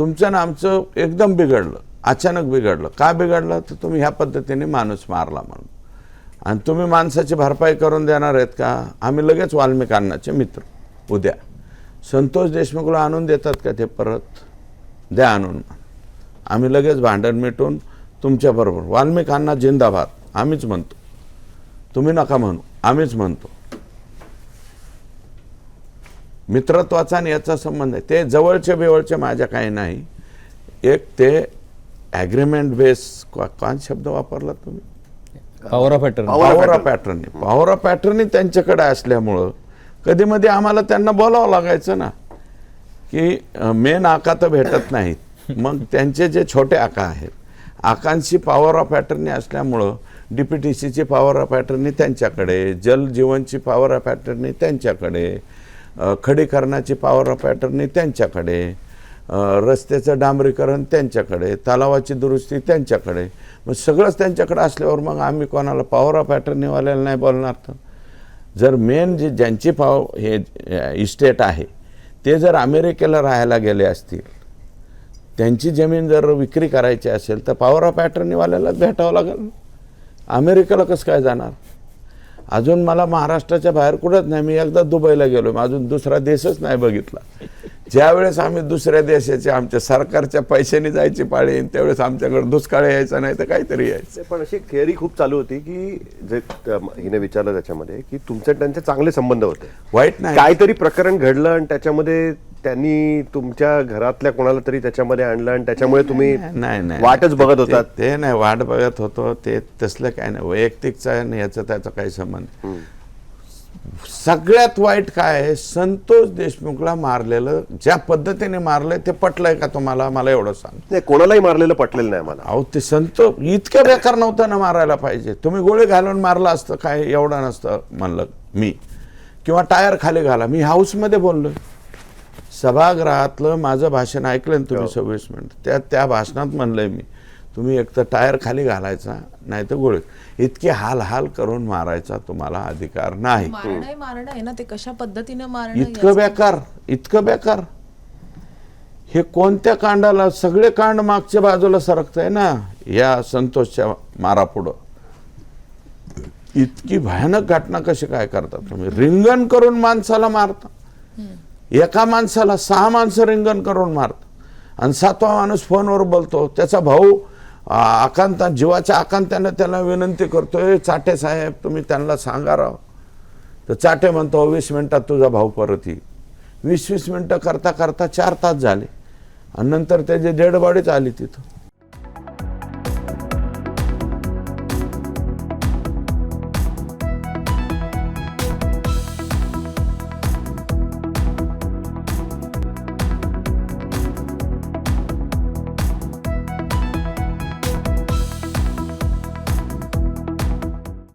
तुमचं ना आमचं एकदम बिघडलं अचानक बिघडलं. का बिघडलं? तर तुम्ही ह्या पद्धतीने माणूस मारला म्हणून. आणि तुम्ही माणसाची भरपाई करून देणार आहेत का? आम्ही लगेच वाल्मिकांनाचे मित्र. उद्या. संतोष देशमुखला आणून देतात का ते परत? द्या आणून. आम्ही लगेच भांडण मिटून तुमच्याबरोबर. वाल्मिकांना जिंदाबाद. आम्हीच म्हणतो. तुम्ही नका म्हणू. आम्हीच म्हणतो. मित्रत्वाचा आणि याचा संबंध आहे. ते जवळचे बिवळचे माझ्या काही नाही. एक ते ॲग्रीमेंट बेस कोण शब्द वापरला तुम्ही? Power of attorney power of pattern power of pattern त्यांच्याकडे असल्यामुळं कधी मध्ये आम्हाला त्यांना बोलावं लागायचं ना की मेन आका तर भेटत नाहीत. मग त्यांचे जे छोटे आका आहेत आकांशी पॉवर ऑफ पॅटर्नी असल्यामुळं डी पी टी सीची पॉवर ऑफ पॅटर्नी त्यांच्याकडे जल जीवनची पॉवर ऑफ पॅटर्नी त्यांच्याकडे खडीकरणाची पॉवर ऑफ पॅटर्नी त्यांच्याकडे. रस्त्याचं डांबरीकरण त्यांच्याकडे तलावाची दुरुस्ती त्यांच्याकडे. मग सगळंच त्यांच्याकडे असल्यावर मग आम्ही कोणाला पॉवर ऑफ पॅटर्नीवाल्याला नाही बोलणार तर? जर मेन जे ज्यांची पाव हे इस्टेट आहे ते जर अमेरिकेला राहायला गेले असतील त्यांची जमीन जर विक्री करायची असेल तर पॉवर ऑफ पॅटर्नीवाल्यालाच भेटावं लागेल अमेरिकेला कसं काय जाणार? अजून मला महाराष्ट्राच्या बाहेर कुठंच नाही. मी एकदा दुबईला गेलो. मी अजून दुसरा देशच नाही बघितला. ज्यावेळेस आम्ही दुसऱ्या देशाचे आमच्या सरकारच्या पैशाने जायची पाळी येईन त्यावेळेस आमच्याकडे दुष्काळ यायचा नाही तर काहीतरी यायचं. पण अशी थिअरी खूप चालू होती की जे हिने विचारलं त्याच्यामध्ये की तुमचे त्यांचे चांगले संबंध होते. वाईट नाही. काहीतरी प्रकरण घडलं आणि त्याच्यामध्ये त्यांनी तुमच्या घरातल्या कोणाला तरी त्याच्यामध्ये आणलं आणि त्याच्यामुळे तुम्ही नाही नाही वाटच बघत ते- होतात? ते नाही वाट बघत होतो. ते तसलं काय नाही. वैयक्तिकचा आणि याचा त्याचा काही संबंध सगळ्यात वाईट काय आहे संतोष देशमुखला मारलेलं ज्या पद्धतीने मारलंय ते पटलंय का तुम्हाला? मला एवढं सांग. नाही कोणालाही मारलेलं पटलेलं नाही मला अहो ते संत इतकं बेकार नव्हतं ना मारायला पाहिजे. तुम्ही गोळी घालून मारला असतं काय एवढं नसतं म्हणलं मी. किंवा टायर खाली घाला. मी हाऊसमध्ये बोललोय. सभागृहातलं माझं भाषण ऐकलं ना तुम्ही सव्वीस मिनिट. त्या त्या भाषणात म्हणलंय मी तुम्ही एक तर टायर खाली घालायचा नाही तर गोळी इतकी हाल हाल करून मारायचा तुम्हाला अधिकार नाही. मारणं आहे आहे ना ते कशा पद्धतीने मारणं इतकं बेकार इतकं बेकार. हे कोणत्या कांडाला सगळे कांड मागच्या बाजूला सरकतंय ना या संतोषच्या मारापुढं. इतकी भयानक घटना कशी काय करता तुम्ही? रिंगण करून माणसाला मारता. एका माणसाला सहा माणसं रिंगण करून मारत. आणि सातवा माणूस फोनवर बोलतो. त्याचा भाऊ आकांता जीवाच्या आकांत्यानं त्याला विनंती करतोय चाटे साहेब तुम्ही त्यांना सांगा राव. तर चाटे म्हणतो हो, वीस मिनटात तुझा भाऊ परत येईल. वीस वीस मिनटं करता करता चार तास झाले. आणि नंतर त्याची डेड बॉडीच आली तिथं.